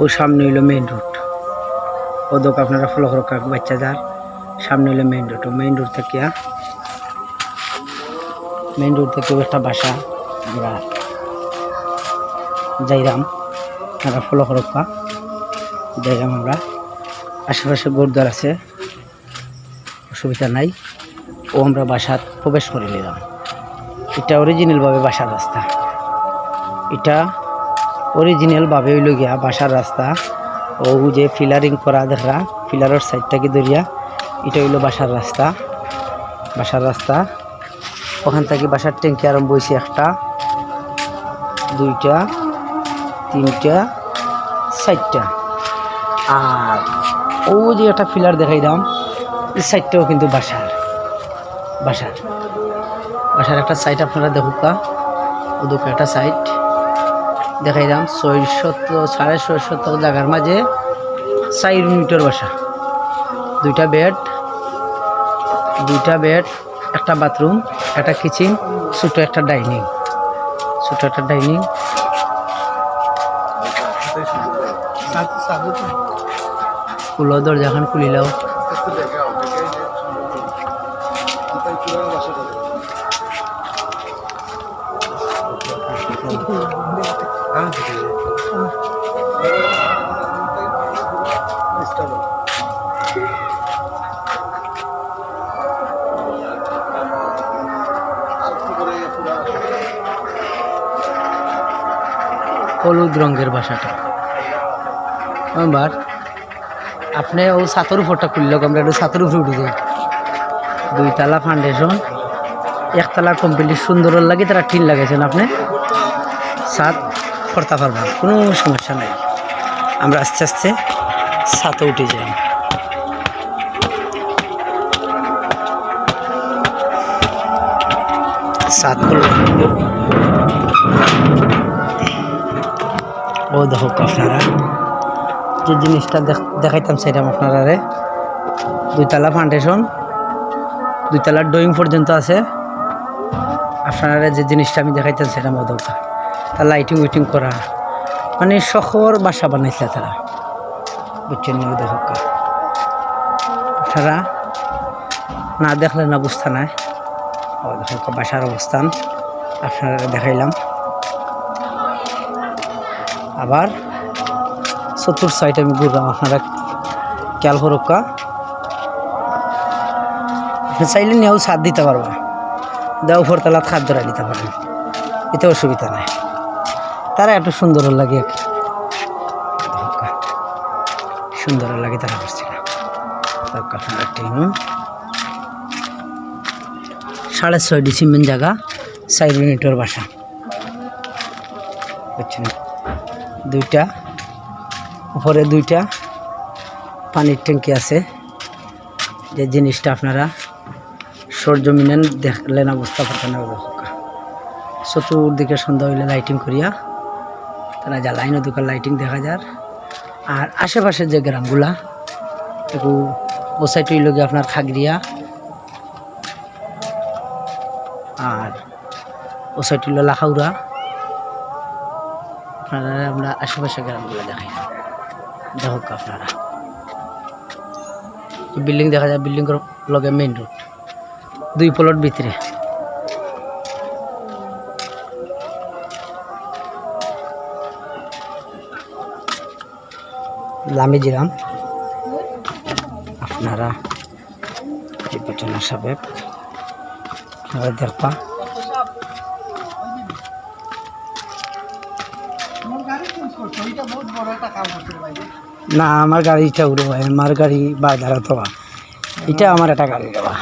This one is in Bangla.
ও সামনে হইল মেইন রোড ও দোক আপনারা ফলো করো, কাক বাচ্চা যার। সামনে হইল মেইন রোড ও মেইন রোড থেকে মেইন রোড থেকে একটা বাসা আমরা যাইরাম। আপনারা ফলো করো কা যাইরাম আমরা। আশেপাশে গুরুদ্বার আছে। অসুবিধা নাই। ও আমরা বাসার প্রবেশ করে নিলাম। এটা অরিজিনালভাবে বাসার রাস্তা। এটা অরিজিনালভাবে হইল গিয়া বাসার রাস্তা। ও যে ফিলারিং করা দেখা ফিলারের সাইডটাকে ধরিয়া, এটা হইল বাসার রাস্তা। বাসার রাস্তা। ওখান থেকে বাসার ট্যাঙ্কি আরম্ভ হয়েছে একটা, দুইটা, তিনটা, চারটা। আর ও যে একটা ফিলার দেখাইলাম সাইডটাও কিন্তু বাসার। বাসার। বাসার একটা সাইড আপনারা দেখুকা ওদুক একটা সাইড দেখাইলাম ছয় শত সাড়ে ছয় শত জায়গার মাঝে চার মিটার বাসা। দুইটা বেড দুইটা বেড, একটা বাথরুম, একটা কিচেন, ছোটো একটা ডাইনিং। ছোটো একটা ডাইনিং। খুলো, দরজাখান খুলিলাও। হলুদ রঙের বাসাটা। এবার আপনি ও সাতর উপরটা খুললে আমরা একটু সাতর উপরে উঠে যাই। দুইতলা ফাউন্ডেশন একতলা কমপ্লিট সুন্দর লাগে, তারা টিন লাগাইছেন আপনি। সাত করতে পারবেন কোনো সমস্যা নাই। আমরা আস্তে আস্তে সাথে উঠে যাই। সাত করলাম ও দেখো আপনারা। যে জিনিসটা দেখ- দেখাইতাম সেটা আপনারা রে দুইতলা ফাউন্ডেশন দুইতলার ড্রয়িং পর্যন্ত আছে। আপনারা যে জিনিসটা আমি দেখাইতাম সেটা মধ্যে তার লাইটিং উইটিং করা। মানে শহর বাসা বানাইছে তারা। বুঝছেন দেখো আপনারা না দেখলে না বুঝতে নাই। ও দেখো বাসার অবস্থান। আপনারা দেখাইলাম। আবার চতুর সাইড আমি ঘুরলাম, আপনারা খেয়াল করুকা চাইলে নিয়েও সাথ দিতে পারবা দেওয়া উপরতলা খাদ ধরা দিতে পারবেন এতে অসুবিধা নাই। তারা একটু সুন্দর লাগে সুন্দর লাগে তারা করছে। সাড়ে ছয় ডিসিমেন্ট জায়গা চার মিনিটের বাসা। বুঝছেন? দুইটা, উপরে দুইটা, পানির ট্যাঙ্কি আছে। যে জিনিসটা আপনারা সরজমিনে দেখলে না বুঝতে পারতেন না দেখা চতুর্দিকে সন্ধ্যা হইলে লাইটিং করিয়া তারা যা লাইন দোকান লাইটিং দেখা যার। আর আশেপাশের যে গ্রামগুলা, একটু হইল গিয়ে আপনার খাগড়িয়া, আর ও হইল লাখাউড়া। আপনারা, আমরা আশেপাশে গ্রামগুলো দেখাই দেখুক আপনারা। বিল্ডিং দেখা যায় বিল্ডিং লগে মেইন রোড দুই প্লট ভিতরে। লামি জিরাম আপনারা পেটনা সাবেক, আপনারা দেখবা। না আমার গাড়ি ইচ্ছা উড়ে ভাই আমার গাড়ি বা দাঁড়াতো এটা আমার একটা গাড়ি দেওয়া।